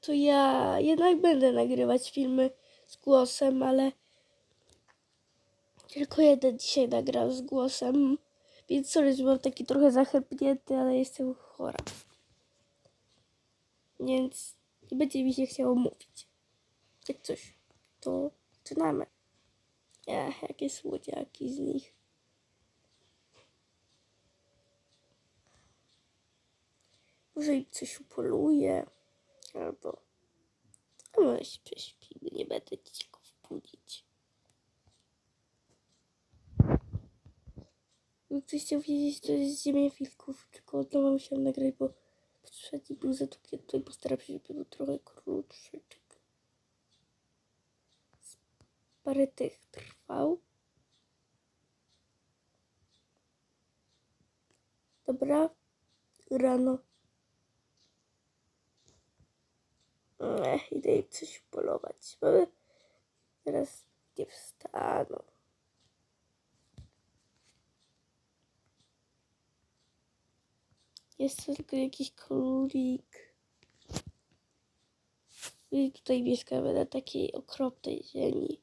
to ja jednak będę nagrywać filmy z głosem, ale tylko jeden dzisiaj nagrał z głosem. Więc sorry, że mam taki trochę zachrypnięty, ale jestem chora. Więc nie będzie mi się chciało mówić. Jak coś, to zaczynamy. Ech, jakie słodziaki z nich. Może im coś upoluję. Albo... Może się prześpimy, nie będę ci go wbudzić. Jak ktoś chciał wiedzieć, to jest ziemia wilków, tylko od nowa musiałam nagrać, bo poprzedni był za długi, tutaj postaram się, żeby był trochę krótszy. Z Parę tych trwał. Dobra, rano. Ech, idę im coś polować. Teraz nie wstaną. Jest to tylko jakiś królik. I tutaj mieszkamy na takiej okropnej ziemi.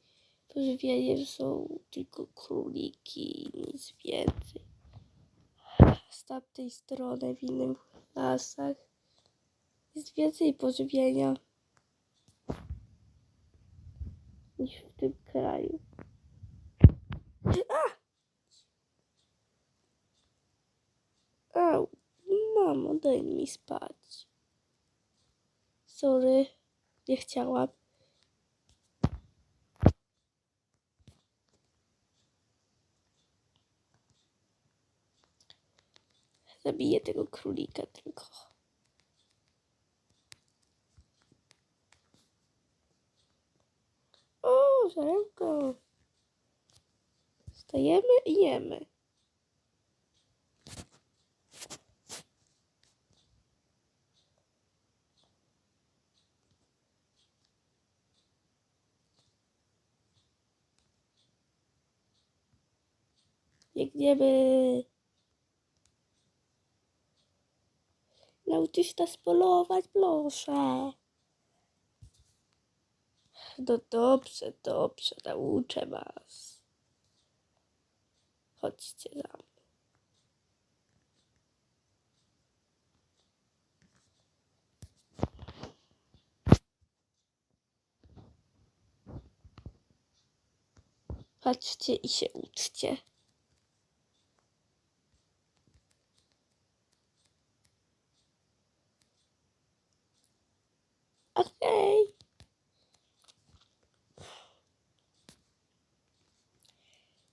Pożywieniem są tylko króliki, nic więcej. Z tamtej strony, w innych lasach, jest więcej pożywienia niż w tym kraju. A! Au, mamo, daj mi spać. Sorry, nie chciałam. Zabiję tego królika tylko. O, żarełko. Wstajemy i jemy. Biegniemy. Nauczysz nas polować, proszę. No dobrze, dobrze, nauczę was. Chodźcie za mną. Patrzcie i się uczcie.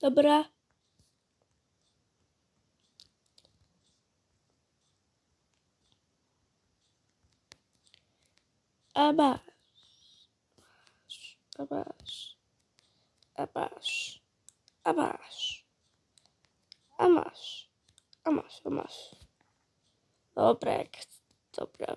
Dobra. A masz. A masz. A masz. A masz. A masz. A masz, a masz. Dobra, jak dobra.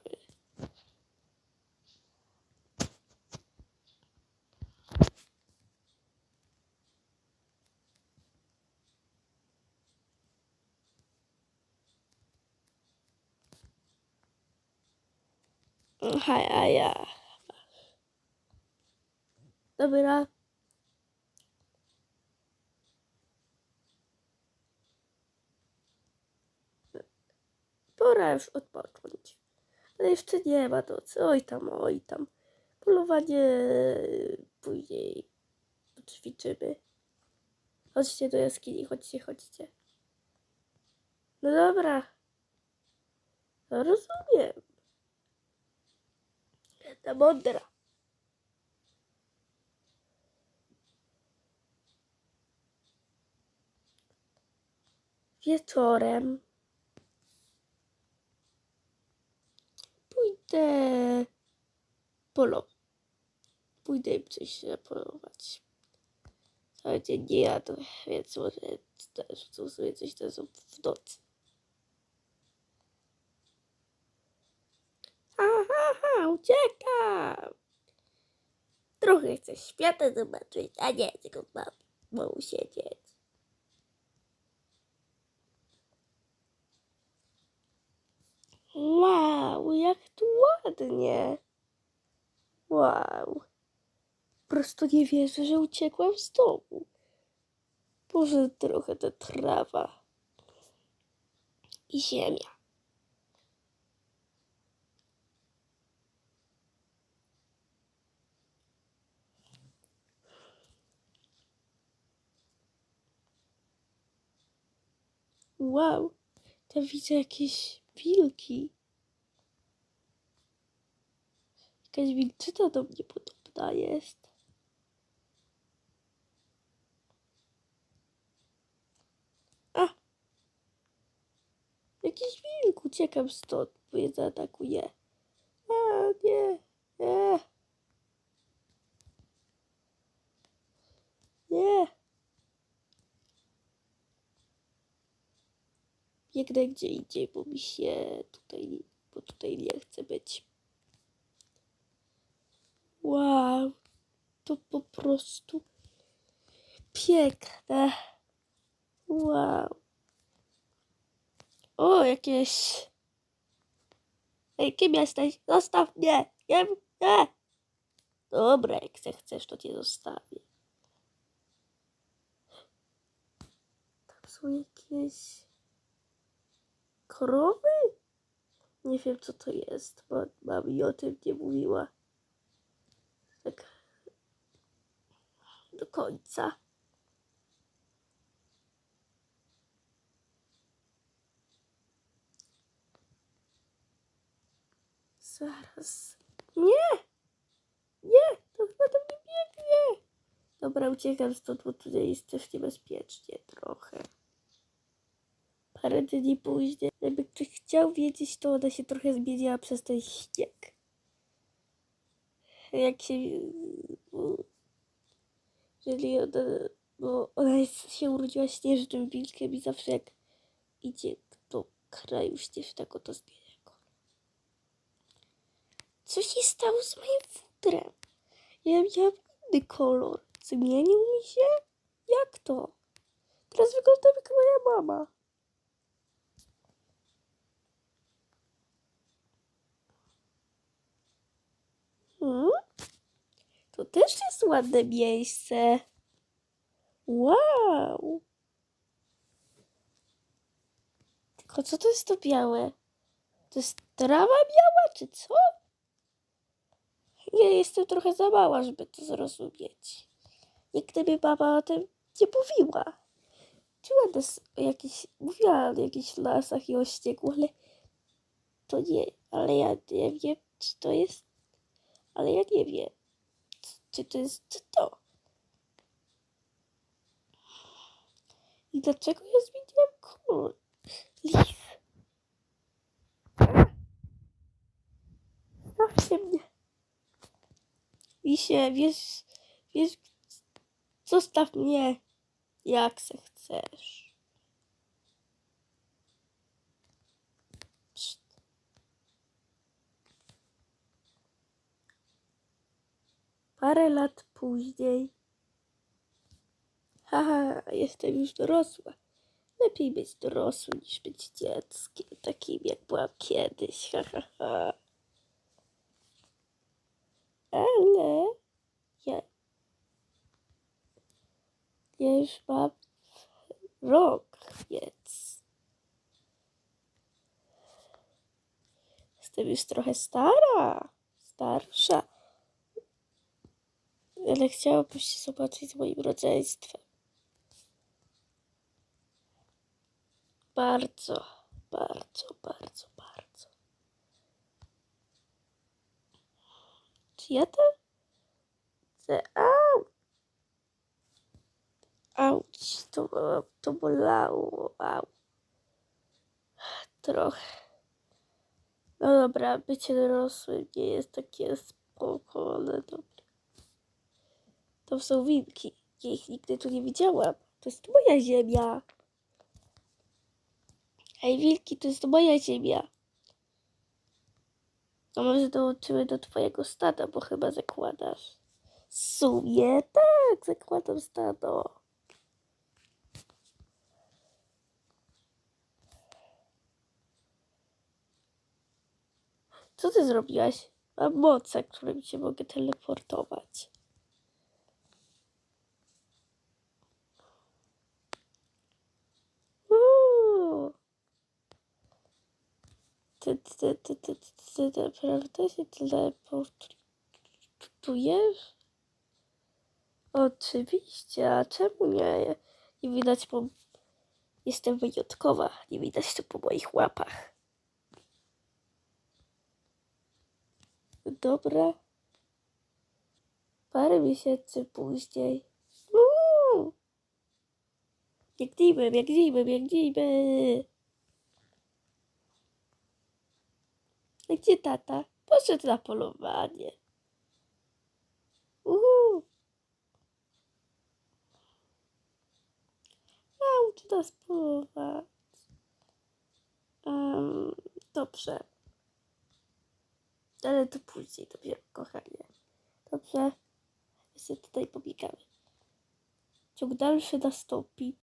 Aha, a ja. Dobra. Pora już odpocząć. Ale jeszcze nie ma to. co- Oj tam, oj tam. Polowanie później ćwiczymy. Chodźcie do jaskini, chodźcie, chodźcie. No dobra. No rozumiem. Ta mądra. Wieczorem pójdę polować. Pójdę im coś zapolować. Cały dzień nie jadłem, więc może też coś zup w nocy. Ha, ha, ha, uciekam! Trochę chcę świata zobaczyć, a nie tylko mam, mam siedzieć. Wow, jak tu ładnie. Wow. Po prostu nie wierzę, że uciekłam z domu. Może trochę ta trawa i ziemia. Wow, tam widzę jakieś wilki. Jakaś wilczyca do mnie podobna jest. A! Jakiś wilk, uciekam stąd, bo je zaatakuje. A, nie. Nie. Biegnę gdzie indziej, bo mi się tutaj, bo tutaj nie chcę być. Wow, to po prostu piękne. Wow. O, jakieś. Ej, kim jesteś? Zostaw mnie! Nie, nie! Dobra, jak chcesz, to cię zostawię. Tam są jakieś krowy? Nie wiem, co to jest, bo mama mi o tym nie mówiła. Tak do końca. Zaraz. Nie! Nie! To chyba tam nie biegnie! Dobra, uciekam stąd, bo tutaj jest też niebezpiecznie trochę. Parę dni później, jakby ktoś chciał wiedzieć, to ona się trochę zmieniła przez ten śnieg. Jak się... Jeżeli ona... Bo ona jest, się urodziła śnieżnym wilkiem i zawsze jak idzie do kraju śnieżnego, to zmienia kolor. Co się stało z moim futrem? Ja miałam inny kolor. Zmienił mi się? Jak to? Teraz wyglądam jak moja mama. Hmm? To też jest ładne miejsce. Wow. Tylko co to jest to białe? To jest trawa biała, czy co? Ja jestem trochę za mała, żeby to zrozumieć. Nigdy mi mama o tym nie mówiła. Czuła nas o jakichś, mówiła o jakichś lasach i o śniegu, ale to nie, ale ja nie wiem, czy to jest, ale ja nie wiem, czy to jest to. I dlaczego ja zmieniłam kolor? Lis. Zostawcie mnie. Wisie, wiesz, wiesz, zostaw mnie, jak se chcesz. Parę lat później. Haha, jestem już dorosła. Lepiej być dorosłym niż być dzieckiem, takim jak byłam kiedyś. Ha, ha, ha. Ale ja, ja już mam rok, więc jestem już trochę stara, starsza. Ale chciałabym się zobaczyć z moim rodzeństwem. Bardzo, bardzo, bardzo, bardzo. Czy ja to chcę? Au! To, to bolało. Au. Trochę. No dobra, bycie dorosłym nie jest takie spoko, ale dobra. To są wilki. Ja ich nigdy tu nie widziałam. To jest moja ziemia. Ej, wilki, to jest moja ziemia. A może dołączyły do twojego stada, bo chyba zakładasz. W sumie tak, zakładam stado. Co ty zrobiłaś? Mam moce, którymi się mogę teleportować. Uuu. Ty, naprawdę się teleportujesz? Oczywiście, a czemu nie? Nie widać, bo jestem wyjątkowa. Nie widać to po moich łapach. Dobra. Parę miesięcy później. Uuu. Biegnijmy, biegnijmy, biegnijmy. A Gdzie tata? Poszedł na polowanie. Uhu. Naucz nas polować. Um, dobrze. Ale to później, dopiero, kochanie. Dobrze. My sobie tutaj pobігamy. Ciąg dalszy nastąpi.